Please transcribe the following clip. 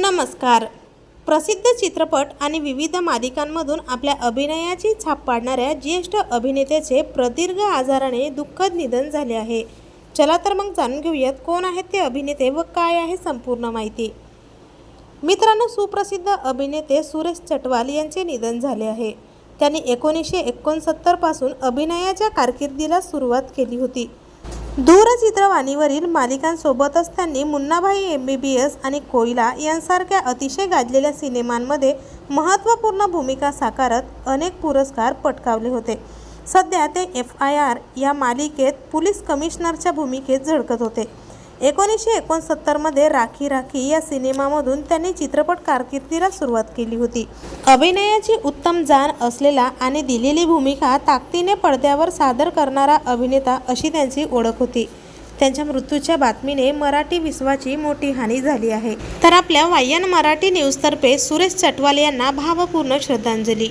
नमस्कार. प्रसिद्ध चित्रपट आणि विविध मालिकांमधून आपल्या अभिनयाची छाप पाडणाऱ्या ज्येष्ठ अभिनेत्याचे प्रदीर्घ आजाराने दुःखद निधन झाले आहे. चला तर मग जाणून घेऊयात कोण आहेत ते अभिनेते व काय आहे संपूर्ण माहिती. मित्रांनो सुप्रसिद्ध अभिनेते सुरेश चटवाल यांचे निधन झाले आहे. त्यांनी एकोणीसशे एकोणसत्तरपासून अभिनयाच्या कारकिर्दीला सुरुवात केली होती. दूरचित्रवाणीवरील मालिकांसोबतच त्यांनी Munnabhai M B B S आणि कोयला यांसारख्या अतिशय गाजलेल्या सिनेमांमध्ये महत्त्वपूर्ण भूमिका साकारत अनेक पुरस्कार पटकावले होते. सध्या ते एफ आय आर या मालिकेत पोलीस कमिशनरच्या भूमिकेत झळकत होते. एकोणीसशे एकोणसत्तरमध्ये राखी राखी या सिनेमामधून त्यांनी चित्रपट कारकिर्दीला सुरुवात केली होती. अभिनयाची उत्तम जाण असलेला आणि दिलेली भूमिका ताकदीने पडद्यावर सादर करणारा अभिनेता अशी त्यांची ओळख होती. त्यांच्या मृत्यूच्या बातमीने मराठी विश्वाची मोठी हानी झाली आहे. तर आपल्या वायन मराठी न्यूजतर्फे सुरेश चटवाल यांना भावपूर्ण श्रद्धांजली.